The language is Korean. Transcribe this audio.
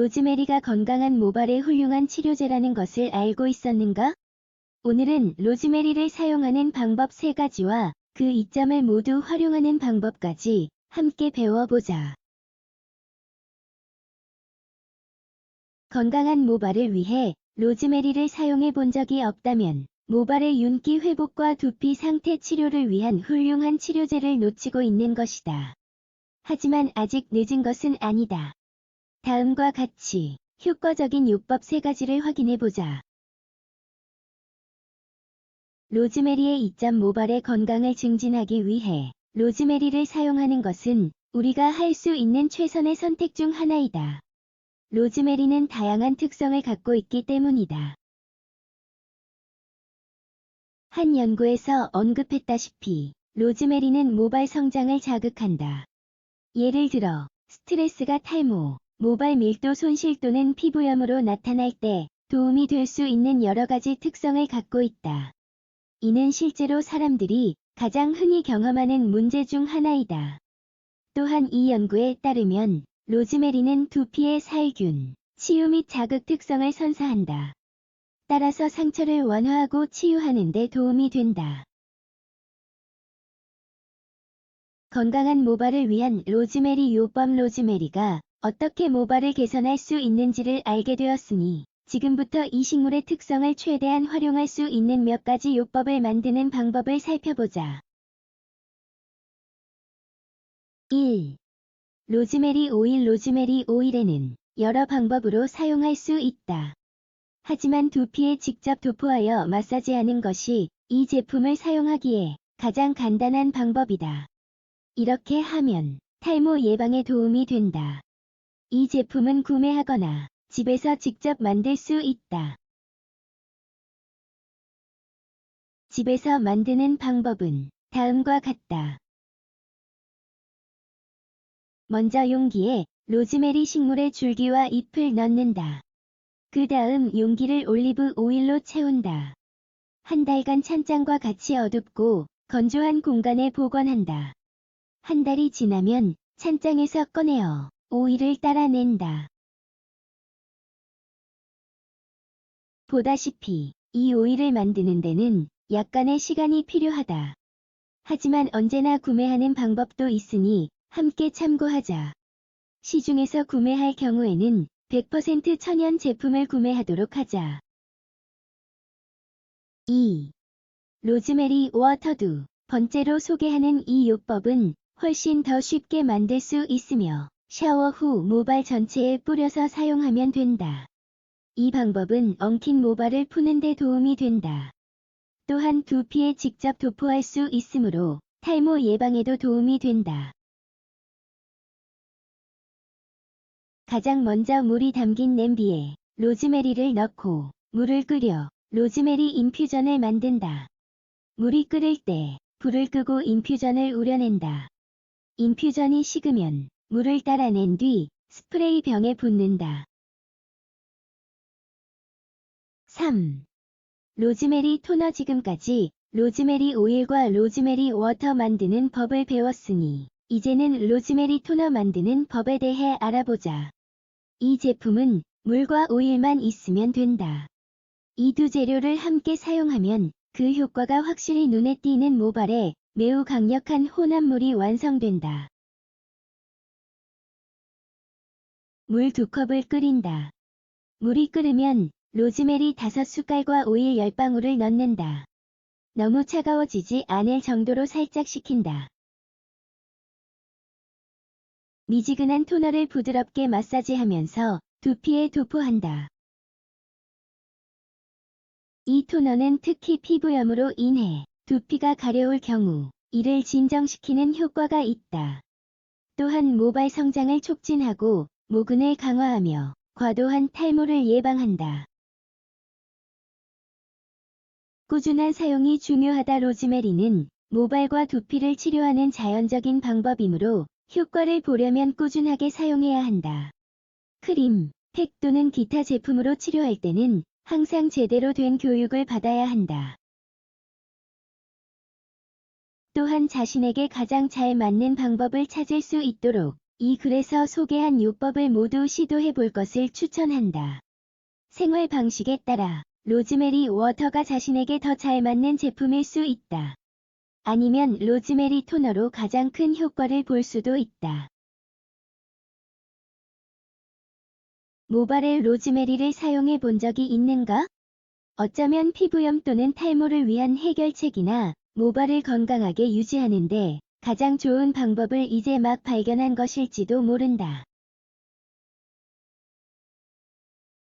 로즈메리가 건강한 모발에 훌륭한 치료제라는 것을 알고 있었는가? 오늘은 로즈메리를 사용하는 방법 3가지와 그 이점을 모두 활용하는 방법까지 함께 배워보자. 건강한 모발을 위해 로즈메리를 사용해 본 적이 없다면 모발의 윤기 회복과 두피 상태 치료를 위한 훌륭한 치료제를 놓치고 있는 것이다. 하지만 아직 늦은 것은 아니다. 다음과 같이 효과적인 요법 3가지를 확인해보자. 로즈메리의 이점 모발의 건강을 증진하기 위해 로즈메리를 사용하는 것은 우리가 할 수 있는 최선의 선택 중 하나이다. 로즈메리는 다양한 특성을 갖고 있기 때문이다. 한 연구에서 언급했다시피 로즈메리는 모발 성장을 자극한다. 예를 들어 스트레스가 탈모, 모발 밀도 손실 또는 피부염으로 나타날 때 도움이 될 수 있는 여러 가지 특성을 갖고 있다. 이는 실제로 사람들이 가장 흔히 경험하는 문제 중 하나이다. 또한 이 연구에 따르면 로즈메리는 두피의 살균, 치유 및 자극 특성을 선사한다. 따라서 상처를 완화하고 치유하는 데 도움이 된다. 건강한 모발을 위한 로즈메리 요법 로즈메리가 어떻게 모발을 개선할 수 있는지를 알게 되었으니 지금부터 이 식물의 특성을 최대한 활용할 수 있는 몇 가지 요법을 만드는 방법을 살펴보자. 1. 로즈메리 오일 로즈메리 오일에는 여러 방법으로 사용할 수 있다. 하지만 두피에 직접 도포하여 마사지하는 것이 이 제품을 사용하기에 가장 간단한 방법이다. 이렇게 하면 탈모 예방에 도움이 된다. 이 제품은 구매하거나 집에서 직접 만들 수 있다. 집에서 만드는 방법은 다음과 같다. 먼저 용기에 로즈메리 식물의 줄기와 잎을 넣는다. 그 다음 용기를 올리브 오일로 채운다. 한 달간 찬장과 같이 어둡고 건조한 공간에 보관한다. 한 달이 지나면 찬장에서 꺼내어 오일을 따라낸다. 보다시피 이 오일을 만드는 데는 약간의 시간이 필요하다. 하지만 언제나 구매하는 방법도 있으니 함께 참고하자. 시중에서 구매할 경우에는 100% 천연 제품을 구매하도록 하자. 2. 로즈메리 워터두 번째로 소개하는 이 요법은 훨씬 더 쉽게 만들 수 있으며 샤워 후 모발 전체에 뿌려서 사용하면 된다. 이 방법은 엉킨 모발을 푸는 데 도움이 된다. 또한 두피에 직접 도포할 수 있으므로 탈모 예방에도 도움이 된다. 가장 먼저 물이 담긴 냄비에 로즈메리를 넣고 물을 끓여 로즈메리 인퓨전을 만든다. 물이 끓을 때 불을 끄고 인퓨전을 우려낸다. 인퓨전이 식으면 물을 따라낸 뒤 스프레이 병에 붓는다. 3. 로즈메리 토너 지금까지 로즈메리 오일과 로즈메리 워터 만드는 법을 배웠으니 이제는 로즈메리 토너 만드는 법에 대해 알아보자. 이 제품은 물과 오일만 있으면 된다. 이 두 재료를 함께 사용하면 그 효과가 확실히 눈에 띄는 모발에 매우 강력한 혼합물이 완성된다. 물두 컵을 끓인다. 물이 끓으면 로즈메리 5숟갈과 오일 10방울을 넣는다. 너무 차가워지지 않을 정도로 살짝 식힌다. 미지근한 토너를 부드럽게 마사지하면서 두피에 도포한다. 이 토너는 특히 피부염으로 인해 두피가 가려울 경우 이를 진정시키는 효과가 있다. 또한 모발 성장을 촉진하고 모근을 강화하며 과도한 탈모를 예방한다. 꾸준한 사용이 중요하다 로즈메리는 모발과 두피를 치료하는 자연적인 방법이므로 효과를 보려면 꾸준하게 사용해야 한다. 크림, 팩 또는 기타 제품으로 치료할 때는 항상 제대로 된 교육을 받아야 한다. 또한 자신에게 가장 잘 맞는 방법을 찾을 수 있도록 이 글에서 소개한 요법을 모두 시도해 볼 것을 추천한다. 생활 방식에 따라 로즈메리 워터가 자신에게 더 잘 맞는 제품일 수 있다. 아니면 로즈메리 토너로 가장 큰 효과를 볼 수도 있다. 모발에 로즈메리를 사용해 본 적이 있는가? 어쩌면 피부염 또는 탈모를 위한 해결책이나 모발을 건강하게 유지하는데 가장 좋은 방법을 이제 막 발견한 것일지도 모른다.